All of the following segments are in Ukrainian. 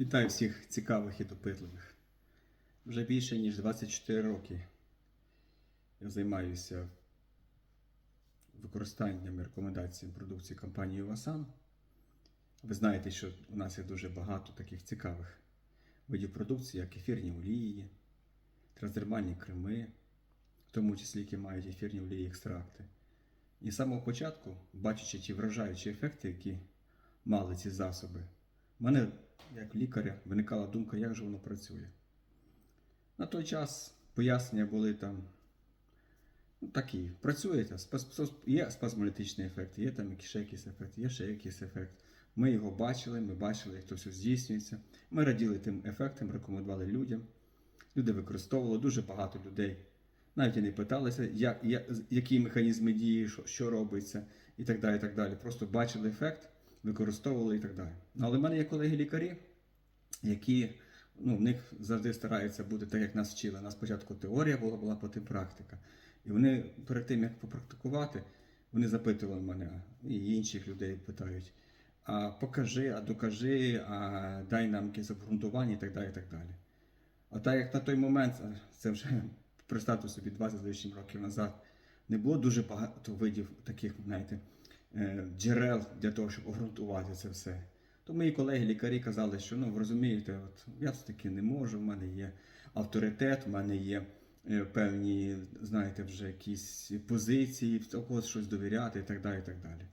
Вітаю всіх цікавих і допитливих. Вже більше ніж 24 роки я займаюся використанням і рекомендаціями продукції компанії Васан. Ви знаєте, що у нас є дуже багато таких цікавих видів продукції, як ефірні олії, трансдермальні креми, в тому числі які мають ефірні олії екстракти. І з самого початку, бачачи ті вражаючі ефекти, які мали ці засоби, мене, як лікаря, виникала думка, як же воно працює. На той час пояснення були там ну, такі. Працює, спас- спас- є спазмолітичний ефект, є там ще якийсь ефект, є ще якийсь ефект. Ми його бачили, ми бачили, як то все здійснюється. Ми раділи тим ефектам, рекомендували людям. Люди використовували дуже багато людей. Навіть і не питалися, як, я- які механізми дії, що, що робиться, і так далі. і так далі. Просто бачили ефект, використовували і так далі. Але в мене є колеги-лікарі, які ну, в них завжди стараються бути так, як нас вчили. У нас спочатку теорія була, була потім практика. І вони перед тим, як попрактикувати, вони запитували мене і інших людей питають: а покажи, а докажи, а дай нам якесь обґрунтування і так далі. і так далі. А так як на той момент, це вже представте собі 20 з лишнім років назад, не було дуже багато видів таких, знаєте, джерел для того, щоб обґрунтувати це все. То мої колеги-лікарі казали, що ну ви розумієте, от я все таки не можу, в мене є авторитет, в мене є е, певні, знаєте, вже якісь позиції, в когось щось довіряти і так далі. і так далі.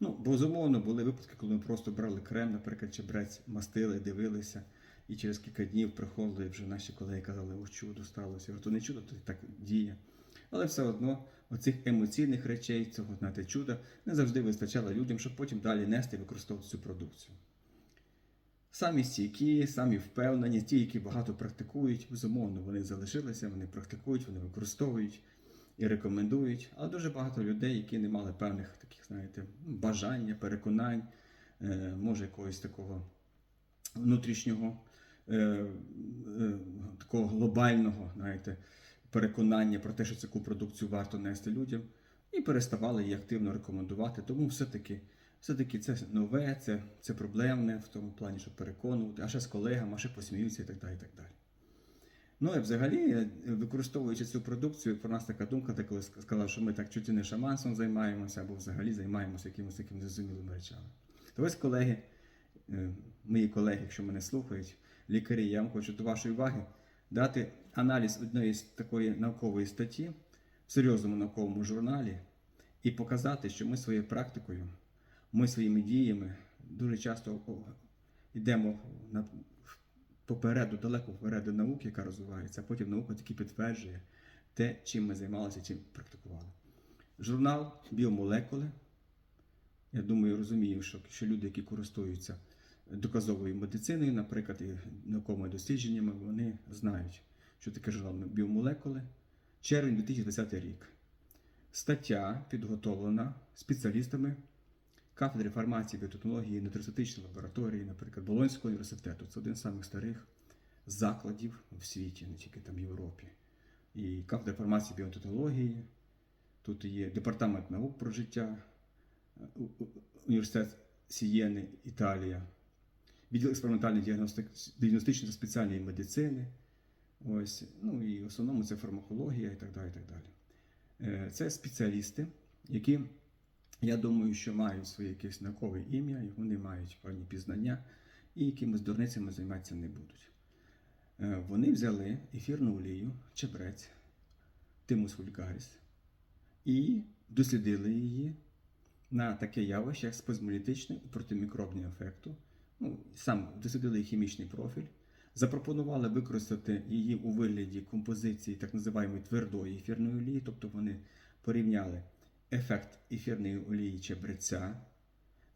Ну, безумовно, були випадки, коли ми просто брали крем, наприклад, чебрець, мастили, дивилися, і через кілька днів приходили вже наші колеги казали, о, чудо сталося. Я говорю, то не чудо, то так діє. Але все одно оцих емоційних речей, цього знаєте, чуда не завжди вистачало людям, щоб потім далі нести і використовувати цю продукцію. Самі стійкі, самі впевнені, ті, які багато практикують, безумовно, вони залишилися, вони практикують, вони використовують і рекомендують. Але дуже багато людей, які не мали певних таких, знаєте, бажання, переконань, е, може якогось такого внутрішнього, е, е, такого глобального, знаєте, переконання про те, що таку продукцію варто нести людям, і переставали її активно рекомендувати. Тому все-таки все-таки це нове, це, це проблемне в тому плані, щоб переконувати, а ще з колегами, а ще посміються і так далі. І так далі. Ну і взагалі, використовуючи цю продукцію, про нас така думка, де коли сказав, що ми так чуть не шаманством займаємося, або взагалі займаємося якимись такими незрозумілими речами. То ось колеги, е, мої колеги, якщо мене слухають, лікарі, я вам хочу до вашої уваги дати аналіз одної з такої наукової статті в серйозному науковому журналі і показати, що ми своєю практикою, ми своїми діями дуже часто йдемо на, попереду, далеко попереду науки, яка розвивається, а потім наука тільки підтверджує те, чим ми займалися, чим практикували. Журнал Біомолекули. Я думаю, розумію, що, що люди, які користуються доказовою медициною, наприклад, і науковими дослідженнями, вони знають, що таке журнал біомолекули. Червень 2020 рік. Стаття підготовлена спеціалістами кафедри фармації, біотехнології, нутрицетичної лабораторії, наприклад, Болонського університету. Це один з самих старих закладів в світі, не тільки там в Європі. І кафедра фармації біотехнології. Тут є департамент наук про життя, у- університет Сієни, Італія, відділ експериментальної діагностичної та спеціальної медицини. Ось, ну і в основному це фармакологія і так далі. І так далі. Е, Це спеціалісти, які, я думаю, що мають своє якесь наукове ім'я, і вони мають певні пізнання, і якимись дурницями займатися не будуть. Е, Вони взяли ефірну олію, чебрець, тимус вульгаріс, і дослідили її на таке явище, як спазмолітичний протимікробний ефекту. Ну, сам дослідили хімічний профіль, запропонували використати її у вигляді композиції так називаємо твердої ефірної олії, тобто вони порівняли ефект ефірної олії чебреця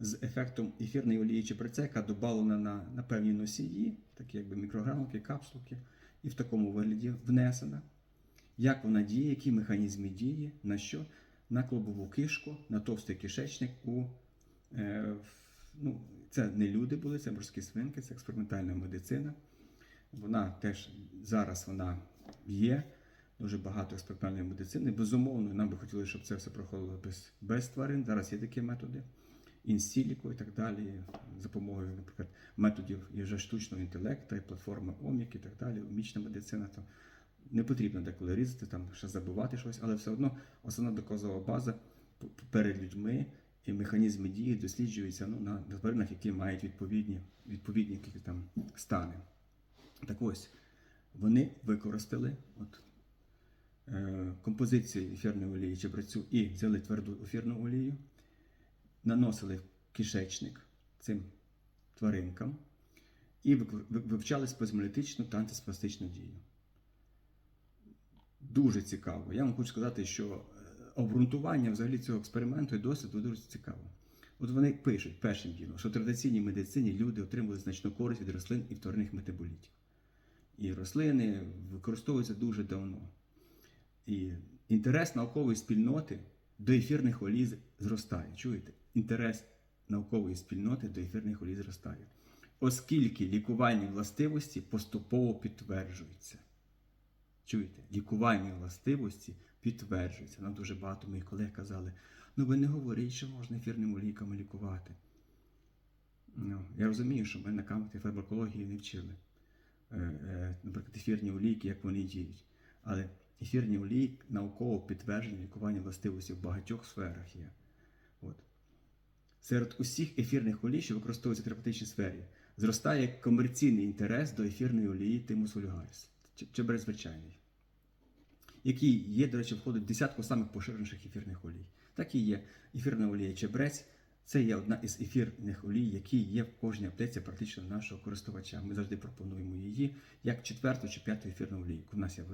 з ефектом ефірної олії чебреця, яка додана на, на певні носії, такі якби мікрограмки, капсулки, і в такому вигляді внесена. Як вона діє, які механізми дії, на що? На клубову кишку, на товстий кишечник у е, ну, це не люди були, це морські свинки, це експериментальна медицина. Вона теж зараз вона є. Дуже багато експериментальної медицини. Безумовно, нам би хотілося, щоб це все проходило без, без тварин. Зараз є такі методи. інсіліко і так далі, за допомогою, наприклад, методів і вже штучного інтелекту, і платформи ОМІК і так далі, мічна медицина, то не потрібно деколи різати, там ще забувати щось, але все одно основна доказова база перед людьми і механізми дії досліджуються ну, на на тваринах, які мають відповідні, відповідні там стани. Так ось, вони використали от, е, композиції ефірної олії чебрецю і взяли тверду ефірну олію, наносили кишечник цим тваринкам і вивчали спазмолітичну та антиспастичну дію. Дуже цікаво. Я вам хочу сказати, що обґрунтування взагалі цього експерименту і досвіду дуже цікаво. От вони пишуть першим ділом, що в традиційній медицині люди отримували значну користь від рослин і вторинних метаболітів. І рослини використовуються дуже давно. І інтерес наукової спільноти до ефірних олій зростає. Чуєте? Інтерес наукової спільноти до ефірних олій зростає. Оскільки лікувальні властивості поступово підтверджуються. Чуєте, лікувальні властивості підтверджуються. Нам дуже багато моїх колег казали, ну ви не говоріть, що можна ефірними олійками лікувати. Ну, я розумію, що ми на кампусі фармакології не вчили. Е, е, Наприклад, ефірні олійки, як вони діють. Але ефірні олії науково підтверджені лікування властивості в багатьох сферах є. От. Серед усіх ефірних олій, що використовуються в терапевтичній сфері, зростає комерційний інтерес до ефірної олії Тимус вульгаріс, чи- чебрець звичайний, який є, до речі, входить в десятку самих поширеніших ефірних олій. Так і є ефірна олія чебрець. Це є одна із ефірних олій, які є в кожній аптеці практично нашого користувача. Ми завжди пропонуємо її як четверту чи п'яту ефірну олійку. У нас є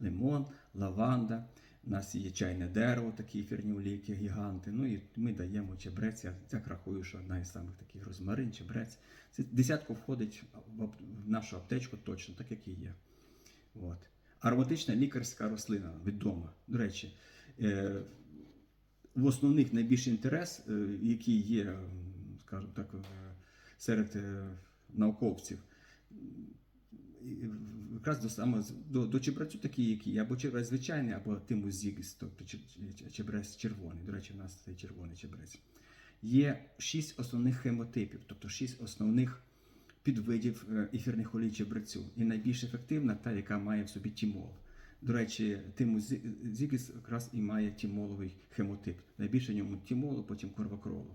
лимон, лаванда, у нас є чайне дерево, такі ефірні олійки, гіганти. Ну і ми даємо чебрець. Я так рахую, що одна із самих таких розмарин, чебрець. Це десятку входить в нашу аптечку точно, так як і є. От. Ароматична лікарська рослина відома. До речі, е, в основних найбільший інтерес, е, який є, скажімо так, е, серед науковців, якраз до саме до, до чебрецю такі, які є, або чебрець звичайний, або тимус зігіс, тобто че- че- чебрець червоний. До речі, в нас цей червоний чебрець. Є шість основних хемотипів, тобто шість основних підвидів е, ефірних олій чебрецю. І найбільш ефективна та, яка має в собі тімол. До речі, тимус зі- зігіс якраз і має тімоловий хемотип. Найбільше в ньому тімолу, потім корвакролу.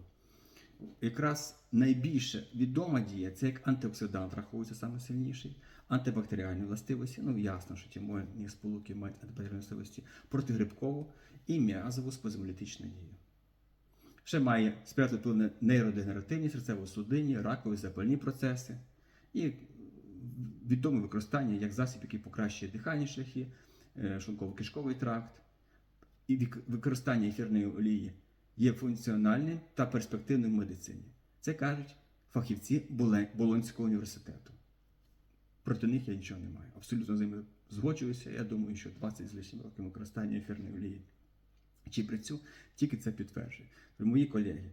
Якраз найбільше відома дія це як антиоксидант, рахується саме сильніший, антибактеріальні властивості. Ну ясно, що тімольні сполуки мають антибактеріальні властивості, протигрибкову і м'язову спазмолітичну дію. Ще має сприяти вплив нейродегенеративні серцево-судинні, ракові запальні процеси і відоме використання як засіб, який покращує дихальні шляхи, е, шлунково-кишковий тракт. І використання ефірної олії є функціональним та перспективним в медицині. Це кажуть фахівці Болонського університету. Проти них я нічого не маю. Абсолютно з ними згоджуюся. Я думаю, що 20 з лишнім років використання ефірної олії чи працю тільки це підтверджує. Мої колеги,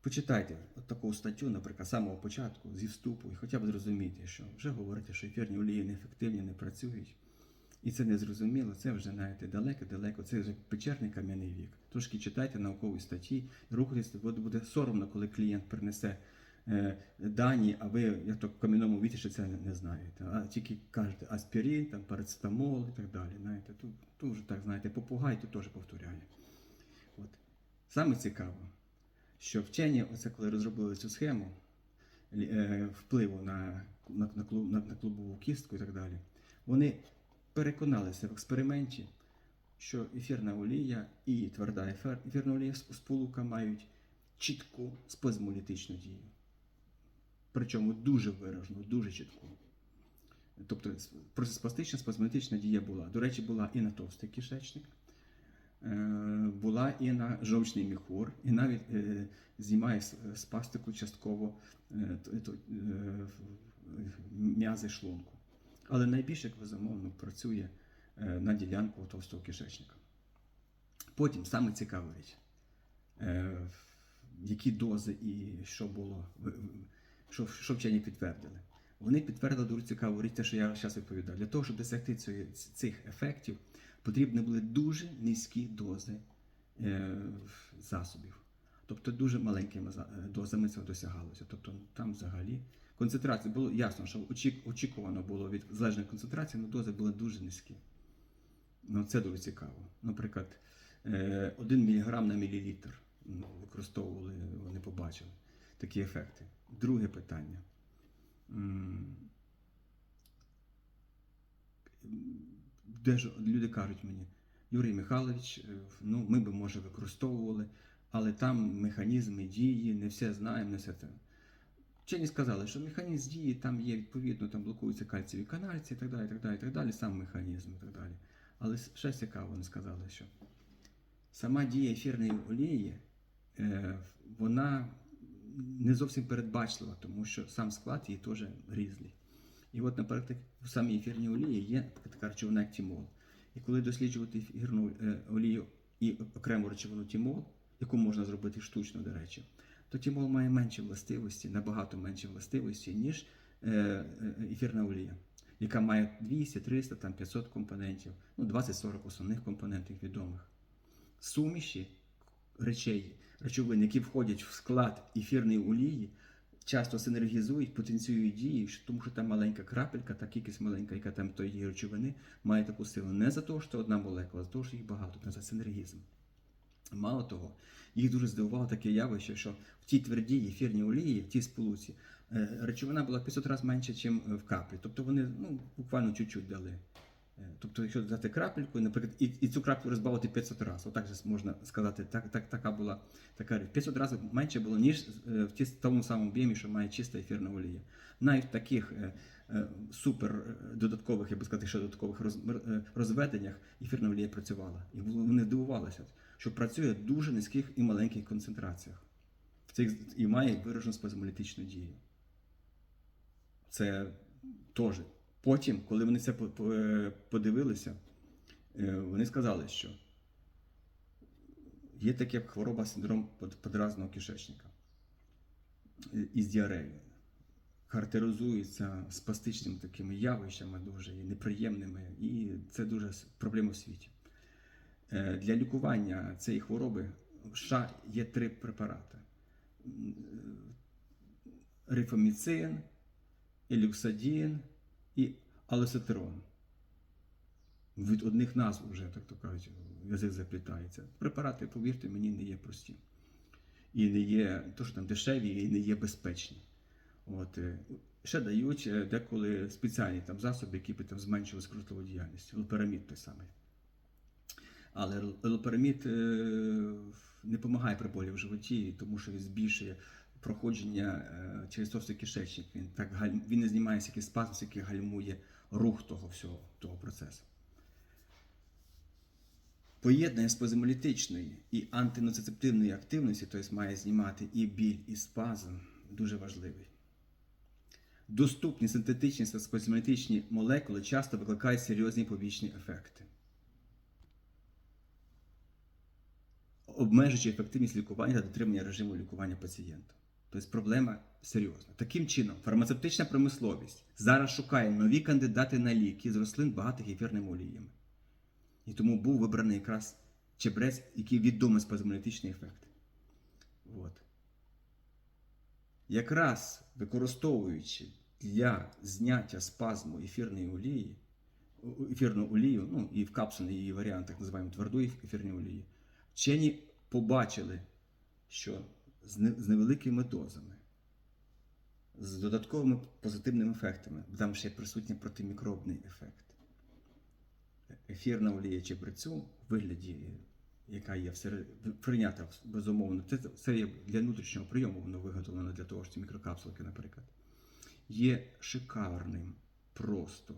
почитайте от таку статтю, наприклад, з самого початку, зі вступу, і хоча б зрозуміти, що вже говорите, що ефірні олії неефективні, не працюють. І це не зрозуміло, це вже знаєте далеко-далеко, це вже печерний кам'яний вік. Трошки читайте наукові статті, і рухайтеся, буде, соромно, коли клієнт принесе дані, а ви як то в кам'яному віці ще це не, знаєте. А тільки кажете аспірин, там, парацетамол і так далі. Знаєте, тут, тут вже так, знаєте, попугай тут теж повторяє. От. Саме цікаво, що вчені, оце коли розробили цю схему е, впливу на, на, на, клуб, на, на клубову кістку і так далі, вони переконалися в експерименті, що ефірна олія і тверда ефір, ефірна олія сполука мають чітку спазмолітичну дію. Причому дуже виражену, дуже чітку. Тобто с- процеспластична спазмолітична дія була. До речі, була і на товстий кишечник, е, була і на жовчний міхур, і навіть е, знімає спастику частково е, м'язи шлунку. Але найбільше, як безумовно, працює на ділянку товстого кишечника. Потім саме цікава річ, які дози і що було, в- в- що, що вчені підтвердили. Вони підтвердили дуже цікаву річ, те, що я зараз відповідав. Для того, щоб досягти цих ефектів, потрібні були дуже низькі дози е, засобів. Тобто дуже маленькими е, дозами це досягалося. Тобто там взагалі концентрація було ясно, що очікувано було від залежної концентрації, але дози були дуже низькі. Ну, це дуже цікаво. Наприклад, е, 1 мг на мілілітр ну, використовували, вони побачили такі ефекти. Друге питання. Де ж люди кажуть мені, Юрій Михайлович, е, ну ми би може використовували, але там механізми дії, не все знаємо, не все це. Вчені сказали, що механізм дії там є відповідно, там блокуються кальцієві канальці і так далі, і так далі, і так далі, сам механізм і так далі. Але ще цікаво, вони сказали, що сама дія ефірної олії, е, вона не зовсім передбачлива, тому що сам склад її теж різний. І от, наприклад, в самій ефірній олії є така речовина тімол. І коли досліджувати ефірну е, олію і окрему речовину тімол, яку можна зробити штучно, до речі, то тімол має менші властивості, набагато менші властивості, ніж е, е, ефірна олія, яка має 200, 300, там 500 компонентів, ну 20-40 основних компонентів відомих. Суміші речей, речовин, які входять в склад ефірної олії, часто синергізують, потенціюють дії, тому що там маленька крапелька, та кількість маленька, яка там тої речовини, має таку силу. Не за те, що одна молекула, а за те, що їх багато, це за синергізм. Мало того, їх дуже здивувало таке явище, що в тій твердій ефірній олії, в тій сполуці, е, речовина була 500 разів менше, ніж в каплі. Тобто вони ну, буквально чуть-чуть дали. Тобто, якщо взяти крапельку, наприклад, і, і цю краплю розбавити 500 разів, отак же можна сказати, так, так, така була така річ. 500 разів менше було, ніж е, в тому самому об'ємі, що має чиста ефірна олія. Навіть в таких е, е, супер додаткових, я би сказати, що додаткових роз, розведеннях ефірна олія працювала. І вони здивувалися, що працює в дуже низьких і маленьких концентраціях. Це їх- і має виражену спазмолітичну дію. Це теж. Потім, коли вони це е, подивилися, е, вони сказали, що є таке хвороба синдром подразного кишечника е, із діареєю. Характеризується спастичними такими явищами дуже неприємними, і це дуже проблема в світі. Для лікування цієї хвороби в США є три препарати: е, елюксадін і алосетерон. Від одних назв вже, так то кажуть, язик заплітається. Препарати, повірте мені, не є прості. І не є то, що там дешеві, і не є безпечні. От, е, ще дають е, деколи спеціальні там засоби, які би там зменшили скрутову діяльність. Лоперамід той самий. Але лоперамід е, не допомагає при болі в животі, тому що він збільшує проходження е, через товстий кишечник. Він так він не знімає всякий спазм, який гальмує рух того всього того процесу. Поєднання спазмолітичної і антиноцицептивної активності, тобто має знімати і біль, і спазм, дуже важливий. Доступні синтетичні та спазмолітичні молекули часто викликають серйозні побічні ефекти. обмежуючи ефективність лікування та дотримання режиму лікування пацієнта. Тобто проблема серйозна. Таким чином, фармацевтична промисловість зараз шукає нові кандидати на ліки з рослин багатих ефірними оліями. І тому був вибраний якраз чебрець, який відомий спазмолітичний ефект. От. Якраз використовуючи для зняття спазму ефірної олії, ефірну олію, ну і в капсульних її варіантах називаємо твердої ефірної олії, вчені побачили, що з не- з невеликими дозами, з додатковими позитивними ефектами, там ще присутній протимікробний ефект. Ефірна олія чебрецю у вигляді, яка є всеред... прийнята безумовно, це, це є для внутрішнього прийому, воно виготовлено для того, що мікрокапсулки, наприклад, є шикарним просто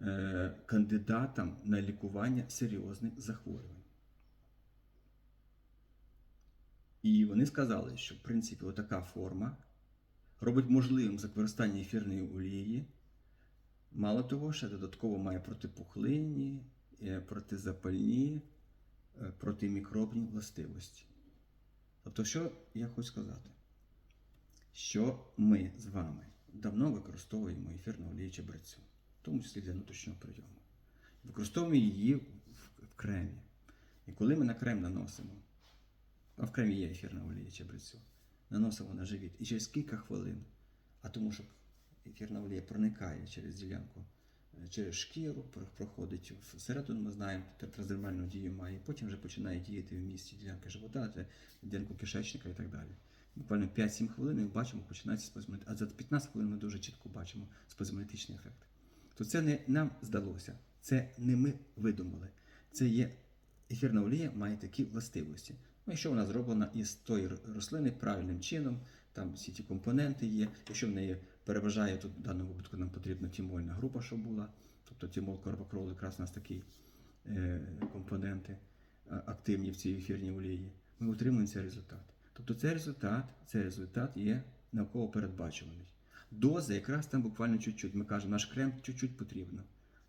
е, кандидатом на лікування серйозних захворювань. І вони сказали, що в принципі отака форма робить можливим використання ефірної олії. Мало того, ще додатково має протипухлинні, е, протизапальні, е, протимікробні властивості. Тобто, що я хочу сказати? Що ми з вами давно використовуємо ефірну олію чебрецю, в тому числі для внутрішнього прийому. Використовуємо її в, в кремі. І коли ми на крем наносимо а в кремі є ефірна олія чебрецю. Наносимо на живіт. І через кілька хвилин, а тому що ефірна олія проникає через ділянку, е, через шкіру, про- проходить всередину, ми знаємо, трансдермальну дію має, і потім вже починає діяти в місці ділянки живота, ділянку кишечника і так далі. Буквально 5-7 хвилин і бачимо, починається спазмоліт. А за 15 хвилин ми дуже чітко бачимо спазмолітичний ефект. То це не нам здалося, це не ми видумали. Це є ефірна олія має такі властивості. Ну, якщо вона зроблена із тої рослини правильним чином, там всі ті компоненти є. Якщо в неї переважає, то в даному випадку нам потрібна тімольна група, щоб була. Тобто тімол, корбакрол, якраз у нас такі е, компоненти активні в цій ефірній олії. Ми отримуємо цей результат. Тобто цей результат, цей результат є науково передбачуваний. Доза якраз там буквально чуть-чуть. Ми кажемо, наш крем чуть-чуть потрібно.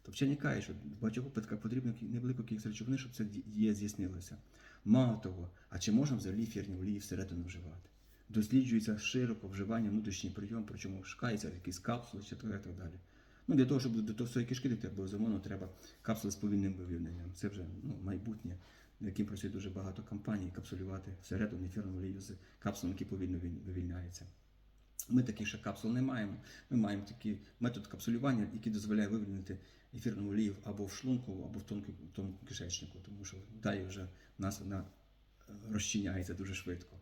То вчені кажуть, що в багатьох випадках потрібна кі- невелика кількість речовини, щоб це ді- є з'яснилося. Мало того, а чи можна взагалі ефірні олії всередину вживати? Досліджується широко вживання внутрішній прийом, причому шукаються якісь капсули чи так так далі. Ну, для того, щоб до товстої кишки дійти, безумовно, треба капсули з повільним вивільненням. Це вже ну, майбутнє, яким працює дуже багато компаній, капсулювати всередину ефірну олію з капсулами, які повільно вивільняються. Ми таких ще капсул не маємо. Ми маємо такий метод капсулювання, який дозволяє вивільнити ефірну олію або в шлунку, або в тонкому кишечнику, тому що далі вже в нас вона е, розчиняється дуже швидко.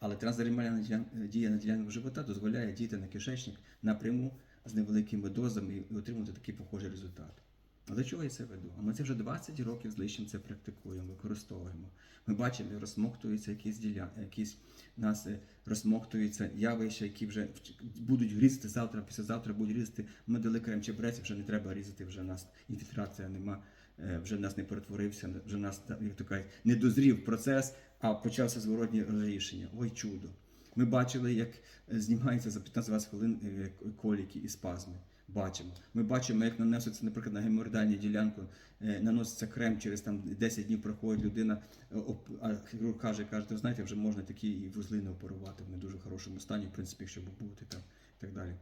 Але трансдермальна дія на ділянку живота дозволяє діяти на кишечник напряму з невеликими дозами і отримати такий похожий результат. А до чого я це веду? А ми це вже 20 років з лишнім це практикуємо, використовуємо. Ми бачимо, як розсмоктуються якісь діля, якісь нас е, розсмоктуються явища, які вже будуть різати завтра, післязавтра будуть різати. Ми дали крем чебрець, вже не треба різати, вже нас інфільтрація нема, е, вже нас не перетворився, вже нас як то кажуть, не дозрів процес, а почався зворотнє рішення. Ой, чудо. Ми бачили, як е, знімаються за 15-20 хвилин коліки і спазми. Бачимо. Ми бачимо, як наноситься, наприклад, на геморроїдальну ділянку, е, наноситься крем, через там 10 днів проходить людина, е, а хірург каже, каже, знаєте, вже можна такі вузли не оперувати, в дуже хорошому стані, в принципі, щоб бути там і так далі.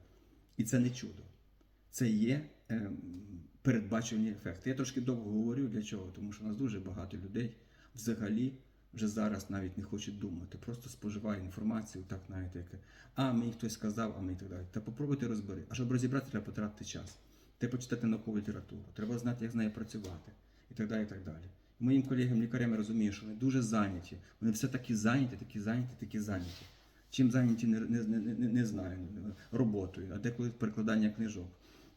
І це не чудо. Це є ем, передбачені ефекти. Я трошки довго говорю для чого, тому що у нас дуже багато людей взагалі вже зараз навіть не хочуть думати, просто споживає інформацію, так знаєте, як а мені хтось сказав, а мені так далі. Та попробуйте розбери. А щоб розібрати, треба потратити час. Треба почитати наукову літературу, треба знати, як з нею працювати, і так далі. і так далі. Моїм колегам лікарям я розумію, що вони дуже зайняті. Вони все такі зайняті, такі зайняті, такі зайняті. Чим зайняті, не, не, не, не, знаю, роботою, а деколи перекладання книжок.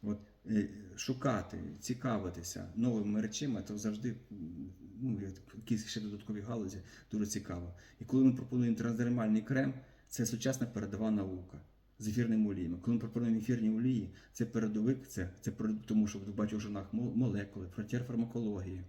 От, е, шукати, цікавитися новими речами, то завжди ну, якісь ще додаткові галузі дуже цікаво. І коли ми пропонуємо трансдермальний крем, це сучасна передова наука з ефірними оліями. Коли ми пропонуємо ефірні олії, це передовик, це, це тому що бачите в журналах молекули, фронтір фармакології.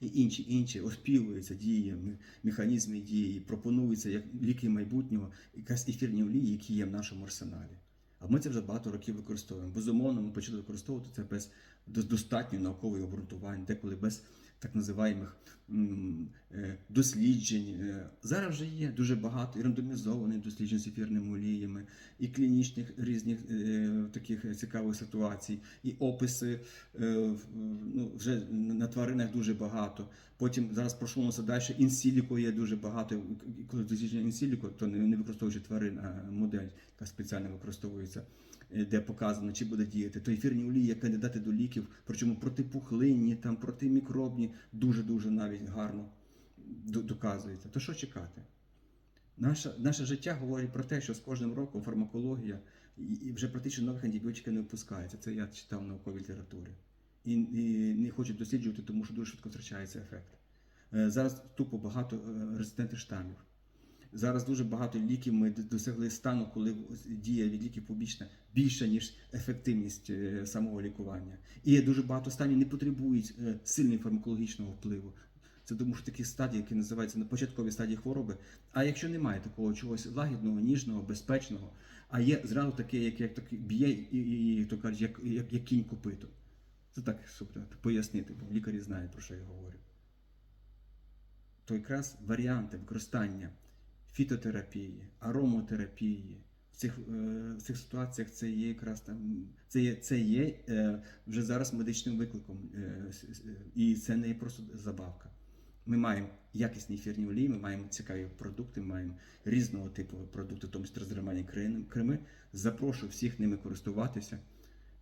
І інші, інші оспівуються дії, механізми дії, пропонуються як ліки майбутнього, якась ефірні олії, які є в нашому арсеналі. А ми це вже багато років використовуємо. Безумовно, ми почали використовувати це без достатньо наукових обґрунтувань, деколи без так називаємих е, досліджень. Е, Зараз вже є дуже багато і рандомізованих досліджень з ефірними оліями, і клінічних різних е, таких цікавих ситуацій, і описи ну, вже на тваринах дуже багато. Потім зараз пройшлося далі. Інсіліко є дуже багато. Коли дослідження інсіліко, то не, використовуючи тварин, а модель, яка спеціально використовується, де показано, чи буде діяти. То ефірні олії є кандидати до ліків, причому протипухлинні, там протимікробні, дуже дуже навіть гарно доказується. То що чекати? Наше, наше життя говорить про те, що з кожним роком фармакологія і вже практично нових антибіотиків не випускається. Це я читав в науковій літературі. І, і не хочуть досліджувати, тому що дуже швидко втрачається ефект. Е, Зараз тупо багато е, резистентних штамів. Зараз дуже багато ліків ми досягли стану, коли дія від ліків побічна більша, ніж ефективність е, самого лікування. І дуже багато станів не потребують е, сильного фармакологічного впливу. Це тому що такі стадії, які називаються на початковій стадії хвороби. А якщо немає такого чогось лагідного, ніжного, безпечного, а є зразу таке, як, як таке б'є і, і, і то кажуть, як, як, як кінь копито. Це так, щоб так пояснити, бо лікарі знають, про що я говорю. То якраз варіанти використання фітотерапії, аромотерапії. В цих, е, в цих ситуаціях це є якраз там, це є, це є е, вже зараз медичним викликом. Е, і це не є просто забавка. Ми маємо якісні ефірні олії, ми маємо цікаві продукти, ми маємо різного типу продукти, тому числі розривання креми. Запрошую всіх ними користуватися.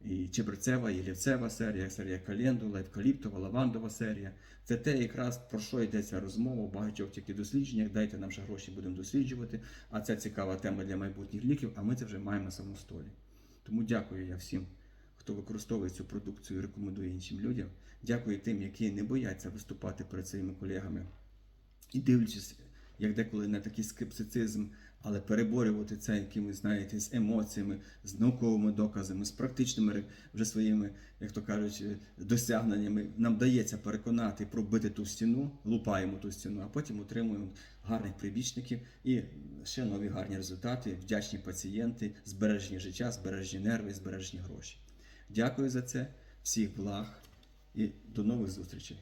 І чебрецева, і лівцева серія, серія календула, евкаліптова, лавандова серія. Це те, якраз про що йдеться розмова в багатьох тільки дослідженнях. Дайте нам ще гроші, будемо досліджувати. А це цікава тема для майбутніх ліків, а ми це вже маємо самостолі. Тому дякую я всім, хто використовує цю продукцію і рекомендує іншим людям. Дякую тим, які не бояться виступати перед своїми колегами і дивлячись, як деколи на такий скептицизм, але переборювати це якимись, знаєте, з емоціями, з науковими доказами, з практичними вже своїми, як то кажуть, е, досягненнями. Нам вдається переконати, пробити ту стіну, лупаємо ту стіну, а потім отримуємо гарних прибічників і ще нові гарні результати, вдячні пацієнти, збережені життя, збережені нерви, збережені гроші. Дякую за це, всіх благ і до нових зустрічей.